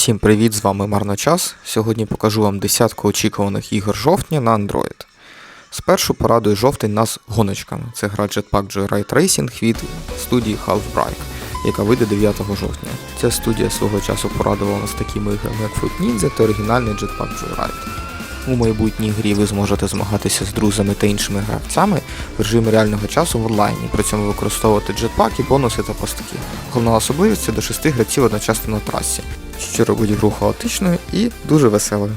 Усім привіт, з вами Марночас. Сьогодні покажу вам десятку очікуваних ігор жовтня на Android. Спершу порадує жовтень нас гоночками. Це гра Jetpack Joyride Racing від студії Half-Bright, яка вийде 9 жовтня. Ця студія свого часу порадувала нас такими іграми, як Foot Ninja та оригінальний Jetpack Joyride. У майбутній грі ви зможете змагатися з друзями та іншими гравцями в режимі реального часу в онлайні, при цьому використовувати джетпаки, бонуси та пастки. Головна особливість це до 6 гравців одночасно на трасі, що робить гру хаотичною і дуже веселою.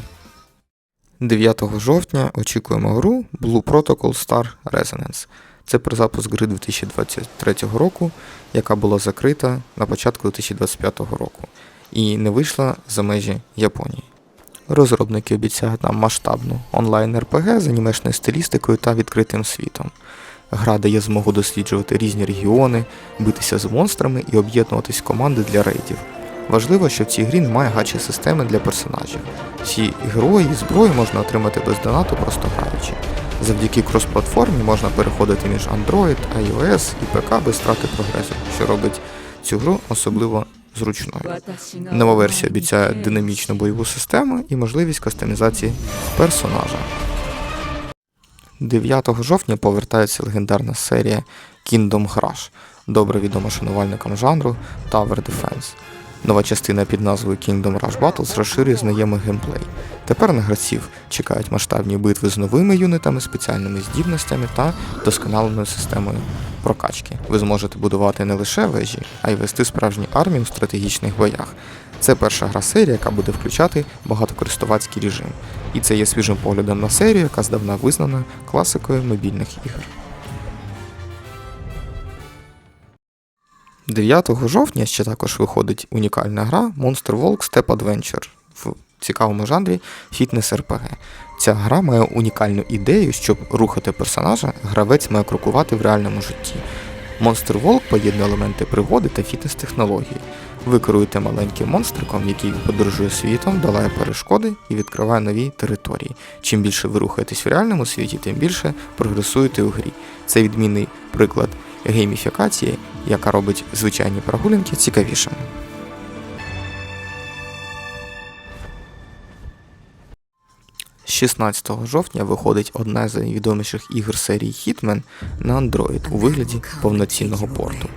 9 жовтня очікуємо гру Blue Protocol Star Resonance. Це про запуск гри 2023 року, яка була закрита на початку 2025 року і не вийшла за межі Японії. Розробники обіцяють нам масштабну онлайн-РПГ з анімешною стилістикою та відкритим світом. Гра дає змогу досліджувати різні регіони, битися з монстрами і об'єднуватись команди для рейдів. Важливо, що в цій грі немає гачі системи для персонажів. Всі герої і зброю можна отримати без донату, просто граючи. Завдяки крос-платформі можна переходити між Android, iOS і ПК без втрати прогресу, що робить цю гру особливо зручною. Нова версія обіцяє динамічну бойову систему і можливість кастомізації персонажа. 9 жовтня повертається легендарна серія Kingdom Crush, добре відома шанувальникам жанру Tower Defense. Нова частина під назвою Kingdom Rush Battles розширює знайомий геймплей. Тепер на гравців чекають масштабні битви з новими юнитами, спеціальними здібностями та досконаленою системою прокачки. Ви зможете будувати не лише вежі, а й вести справжні армії у стратегічних боях. Це перша гра серії, яка буде включати багатокористувацький режим. І це є свіжим поглядом на серію, яка здавна визнана класикою мобільних ігор. 9 жовтня ще також виходить унікальна гра Monster Walk Step Adventure в цікавому жанрі фітнес РПГ. Ця гра має унікальну ідею, щоб рухати персонажа, гравець має крокувати в реальному житті. Monster Walk поєднує елементи пригоди та фітнес-технології. Ви керуєте маленьким монстриком, який подорожує світом, долає перешкоди і відкриває нові території. Чим більше ви рухаєтесь в реальному світі, тим більше прогресуєте у грі. Це відмінний приклад гейміфікації, яка робить звичайні прогулянки цікавішими. З 16 жовтня виходить одна з найвідоміших ігор серії Hitman на Android у вигляді повноцінного порту.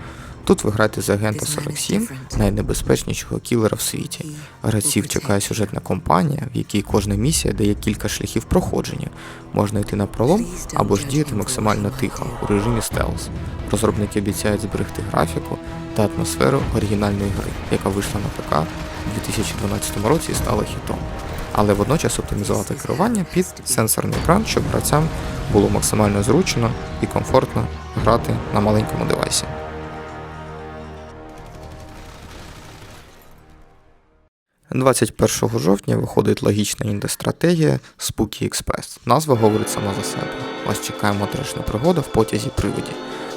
Тут ви граєте за агента 47, найнебезпечнішого кілера в світі. Гравців чекає сюжетна кампанія, в якій кожна місія дає кілька шляхів проходження. Можна йти на пролом або ж діяти максимально тихо у режимі стелс. Розробники обіцяють зберегти графіку та атмосферу оригінальної гри, яка вийшла на ПК у 2012 році і стала хітом. Але водночас оптимізувати керування під сенсорний екран, щоб гравцям було максимально зручно і комфортно грати на маленькому девайсі. – 21 жовтня виходить логічна інди-стратегія Spooky Express. Назва говорить сама за себе. Вас чекає моторошна пригода в потязі приводі.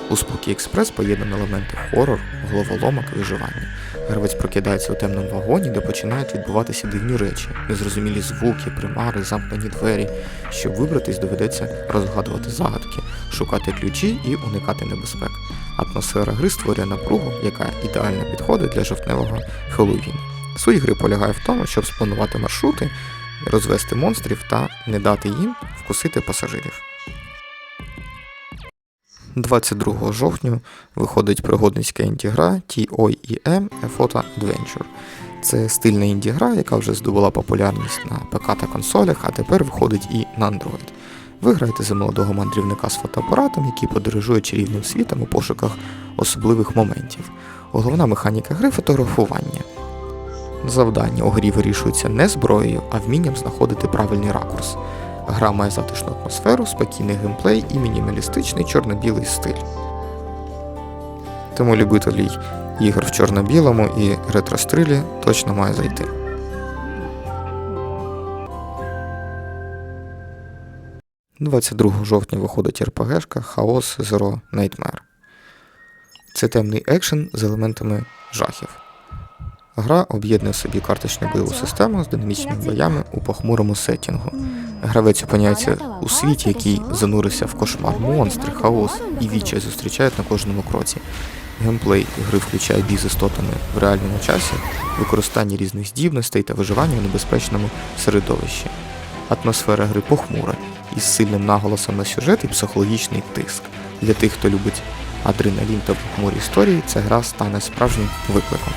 У Spooky Express поєднані елементи хорор, головоломок і виживання. Гравець прокидається у темному вагоні, де починають відбуватися дивні речі, незрозумілі звуки, примари, замкнені двері. Щоб вибратись, доведеться розгадувати загадки, шукати ключі і уникати небезпек. Атмосфера гри створює напругу, яка ідеально підходить для жовтневого Хеллоуіну. Суть гри полягає в тому, щоб спланувати маршрути, розвести монстрів та не дати їм вкусити пасажирів. 22 жовтня виходить пригодницька інді-гра TOEM A Photo Adventure. Це стильна інді-гра, яка вже здобула популярність на ПК та консолях, а тепер виходить і на Android. Ви граєте за молодого мандрівника з фотоапаратом, який подорожує чарівним світом у пошуках особливих моментів. Головна механіка гри фотографування. Завдання у грі вирішуються не зброєю, а вмінням знаходити правильний ракурс. Гра має затишну атмосферу, спокійний геймплей і мінімалістичний чорно-білий стиль. Тому любителі ігор в чорно-білому і ретро-стилі точно має зайти. – 22 жовтня виходить РПГшка Chaos Zero Nightmare. Це темний екшен з елементами жахів. Гра об'єднує собі карточну бойову систему з динамічними боями у похмурому сеттінгу. Гравець опиняється у світі, який занурився в кошмар, монстри, хаос і відчай зустрічають на кожному кроці. Геймплей гри включає бій з істотами в реальному часі, використання різних здібностей та виживання у небезпечному середовищі. Атмосфера гри похмура, із сильним наголосом на сюжет і психологічний тиск. Для тих, хто любить адреналін та похмурі історії, ця гра стане справжнім викликом.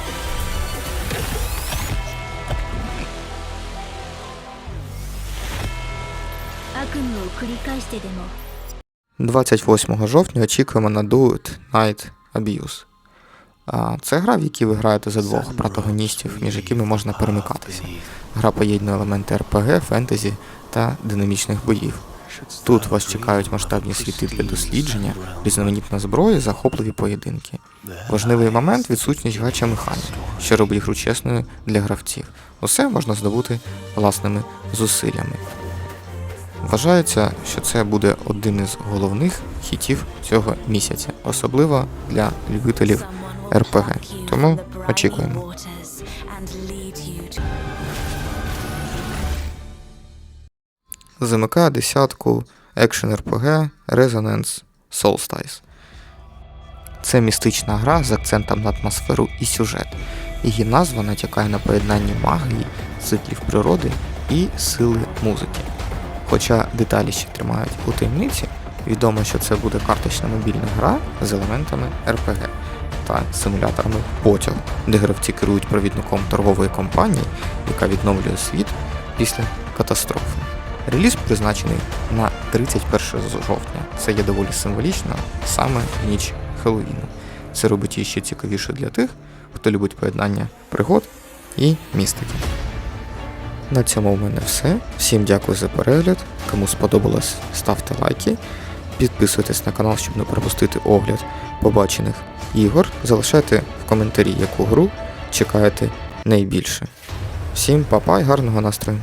28 жовтня очікуємо на Do It Night Abuse. Це гра, в якій ви граєте за двох протагоністів, між якими можна перемикатися. Гра поєднує елементи РПГ, фентезі та динамічних боїв. Тут вас чекають масштабні світи для дослідження, різноманітна зброя, захопливі поєдинки. Важливий момент відсутність гача механіки, що робить гру чесною для гравців. Усе можна здобути власними зусиллями. Вважається, що це буде один із головних хітів цього місяця, особливо для любителів РПГ. Тому очікуємо. Замикає десятку екшен РПГ Resonance Solstice. Це містична гра з акцентом на атмосферу і сюжет. Її назва натякає на поєднання магії, циклів природи і сили музики. Хоча деталі ще тримають у таємниці, відомо, що це буде карточна мобільна гра з елементами RPG та симуляторами потягу, де гравці керують провідником торгової компанії, яка відновлює світ після катастрофи. Реліз призначений на 31 жовтня. Це є доволі символічно, саме ніч Хеллоуіну. Це робить її ще цікавіше для тих, хто любить поєднання пригод і містики. На цьому в мене все. Всім дякую за перегляд. Кому сподобалось, ставте лайки. Підписуйтесь на канал, щоб не пропустити огляд побачених ігор. Залишайте в коментарі, яку гру чекаєте найбільше. Всім па-па і гарного настрою!